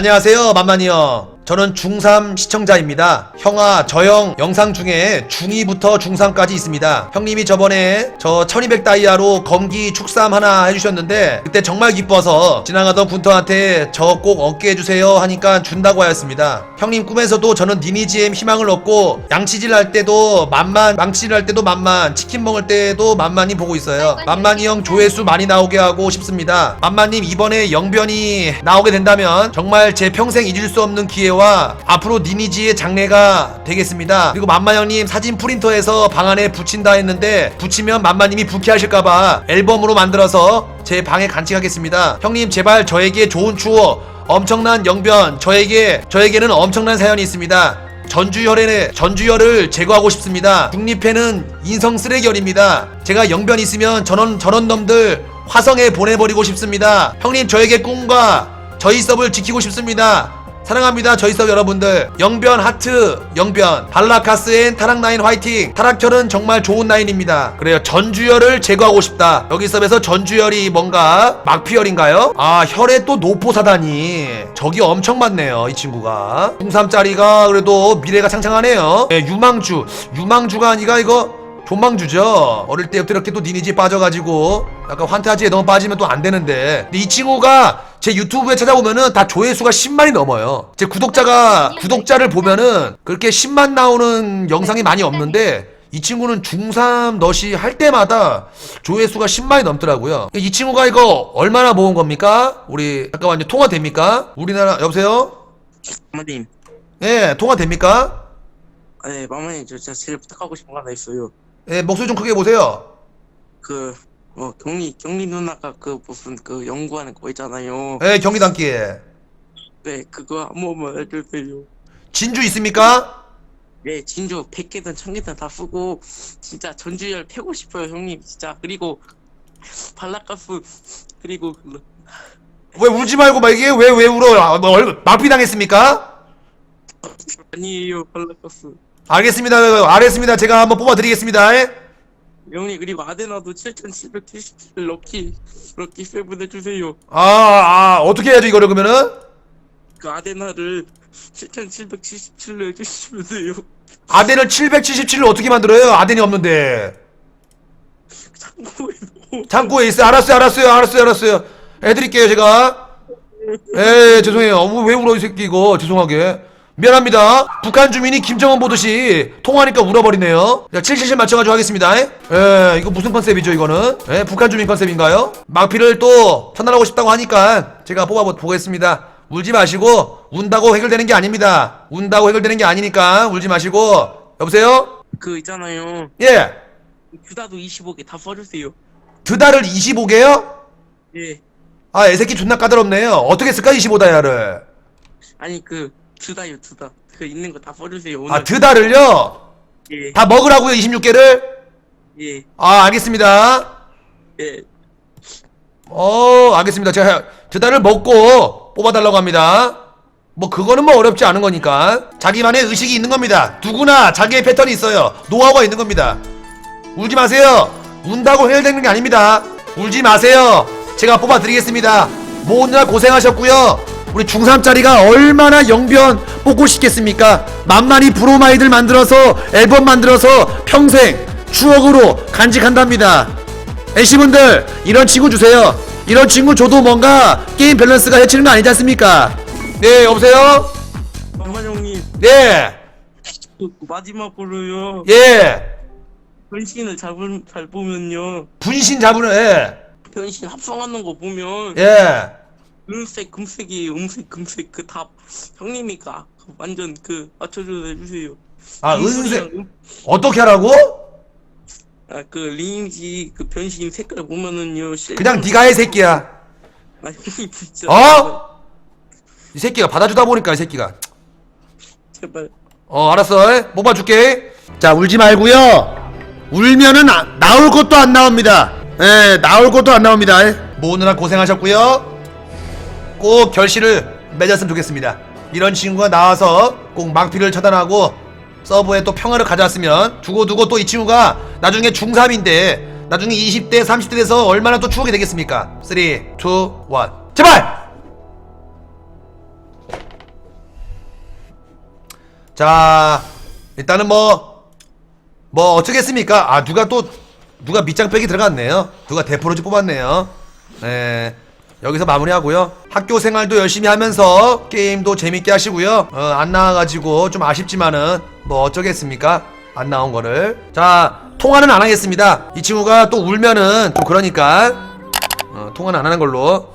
안녕하세요 만만이요. 저는 중3 시청자입니다. 형아 저형 영상 중에 중2부터 중3까지 있습니다. 형님이 저번에 저 1200 다이아로 검기 축삼 하나 해주셨는데 그때 정말 기뻐서 지나가던 군터한테 저 꼭 얻게 해주세요 하니까 준다고 하였습니다 형님 꿈에서도 저는 니니지엠 희망을 얻고 양치질 할 때도 만만 망치질 할 때도 만만 치킨 먹을 때도 만만히 보고 있어요. 만만이 형 조회수 많이 나오게 하고 싶습니다. 만만님 이번에 영변이 나오게 된다면 정말 제 평생 잊을 수 없는 기회와 앞으로 니니지의 장래가 되겠습니다. 그리고 만만 형님 사진 프린터에서 방 안에 붙인다 했는데 붙이면 만만님이 불쾌하실까봐 앨범으로 만들어서 제 방에 간직하겠습니다 형님 제발 저에게 좋은 추억 엄청난 영변 저에게 저에게는 엄청난 사연이 있습니다 전주열에 전주열을 제거하고 싶습니다. 중립회는 인성 쓰레기열입니다. 제가 영변 있으면 전원 전원 놈들 화성에 보내버리고 싶습니다. 형님 저에게 꿈과 저희 섭을 지키고 싶습니다. 사랑합니다. 저희 섭 여러분들. 영변 하트 영변. 발라카스엔 타락나인 화이팅. 타락혈은 정말 좋은 나인입니다. 그래요. 전주열을 제거하고 싶다. 여기 섭에서 전주열이 뭔가 막피열인가요? 아 혈에 또 노포사다니. 적이 엄청 많네요 이 친구가. 중3짜리가 그래도 미래가 창창하네요. 네, 유망주. 유망주가 아니라 이거 존망주죠. 어릴 때부터 이렇게 또 니니지 빠져가지고 약간 환타지에 너무 빠지면 또 안 되는데. 근데 이 친구가 제 유튜브에 찾아보면은 다 조회수가 10만이 넘어요. 제 구독자가 구독자를 보면은 그렇게 10만 나오는 영상이 많이 없는데 이 친구는 중3 넛이 할 때마다 조회수가 10만이 넘더라고요. 이 친구가 이거 얼마나 모은 겁니까? 우리 잠깐만요. 통화 됩니까? 우리나라 여보세요? 마마님, 예, 통화 됩니까? 네, 마마님, 저 진짜 제일 부탁하고 싶은 거 하나 있어요. 예, 목소리 좀 크게 보세요. 그, 어, 경리, 경리 누나가 그 무슨 그 연구하는 거 있잖아요. 예, 경기단기에. 네, 그거 한 번만 해주세요. 진주 있습니까? 네, 진주 100개든 1000개든 다 쓰고, 진짜 전주열 패고 싶어요, 형님, 진짜. 그리고, 발라가스, 그리고, 그- 왜 울지 말고 막 이게 왜 왜 울어? 아, 뭐 얼- 마피 당했습니까? 아니에요, 발라가스. 알겠습니다. 알겠습니다. 제가 한번 뽑아드리겠습니다. 예? 형님, 그리고 아데나도 7777 럭키, 럭키 세븐 해주세요. 아, 아 어떻게 해야죠 이거를 그러면은? 그 아데나를 7777로 해주시면 돼요. 아덴을 777을 어떻게 만들어요? 아덴이 없는데. 참고해서. 창고에 있어요. 알았어요, 알았어요, 알았어요, 알았어요. 해드릴게요 제가. 에 죄송해요. 어, 왜 울어 이 새끼 이거 죄송하게. 미안합니다. 북한 주민이 김정은 보듯이 통화하니까 울어버리네요. 자, 777 맞춰가지고 하겠습니다. 에? 에, 이거 무슨 컨셉이죠, 이거는? 에, 북한 주민 컨셉인가요? 막피를 또 선언하고 싶다고 하니까 제가 뽑아보겠습니다. 울지 마시고, 운다고 해결되는 게 아닙니다. 운다고 해결되는 게 아니니까 울지 마시고. 여보세요? 그 있잖아요. 예. 규다도 25개 다 써주세요. 드다를 25개요? 예. 아, 애새끼 존나 까다롭네요. 어떻게 쓸까, 25다이아를? 아니 그 규다요 규다. 그 있는 거다 써주세요. 오늘. 아, 드다를요? 예. 다 먹으라고요, 26개를? 예. 아, 알겠습니다. 예. 어, 알겠습니다. 제가 드다를 먹고 뽑아달라고 합니다. 뭐, 그거는 뭐 어렵지 않은 거니까. 자기만의 의식이 있는 겁니다. 누구나 자기의 패턴이 있어요. 노하우가 있는 겁니다. 울지 마세요. 운다고 해결되는 게 아닙니다. 울지 마세요. 제가 뽑아드리겠습니다. 모두나 고생하셨고요. 우리 중3짜리가 얼마나 영변 뽑고 싶겠습니까? 만만히 브로마이드를 만들어서 앨범 만들어서 평생 추억으로 간직한답니다. 애쉬분들 이런 친구 주세요. 이런 친구 줘도 뭔가 게임 밸런스가 해치는 거 아니지 않습니까? 네 여보세요? 만만 형님 네 그 마지막으로요. 예. 변신을 잘, 보- 잘 보면요. 분신 잡으는 예. 변신 합성하는 거 보면 예. 은색 금색이에요. 음색 금색 그다 형님이가 그 완전 그 맞춰줘 해주세요. 아 은색 음- 어떻게 하라고? 아, 그 리임지 그 변신 색깔 보면은요. 실감- 그냥 네가 해 새끼야. 아 형님 진짜. 어? 이 새끼가 받아주다 보니까 이 새끼가. 제발. 어 알았어 에? 뽑아줄게 자 울지 말고요 울면은 아- 나올 것도 안 나옵니다 예 나올 것도 안 나옵니다 에? 모으느라 고생하셨고요 꼭 결실을 맺었으면 좋겠습니다 이런 친구가 나와서 꼭 막피를 처단하고 서버에 또 평화를 가져왔으면 두고두고 또 이 친구가 나중에 중3인데 나중에 20대 30대 돼서 얼마나 또 추억이 되겠습니까 3 2 1 제발 자 일단은 뭐뭐 어쩌겠습니까? 아 누가 또 누가 밑장 빼기 들어갔네요. 누가 대프로즈 뽑았네요. 네. 여기서 마무리하고요. 학교 생활도 열심히 하면서 게임도 재밌게 하시고요. 어, 안 나와가지고 좀 아쉽지만은 뭐 어쩌겠습니까? 안 나온 거를. 자 통화는 안 하겠습니다. 이 친구가 또 울면은 좀 그러니까 어, 통화는 안 하는 걸로.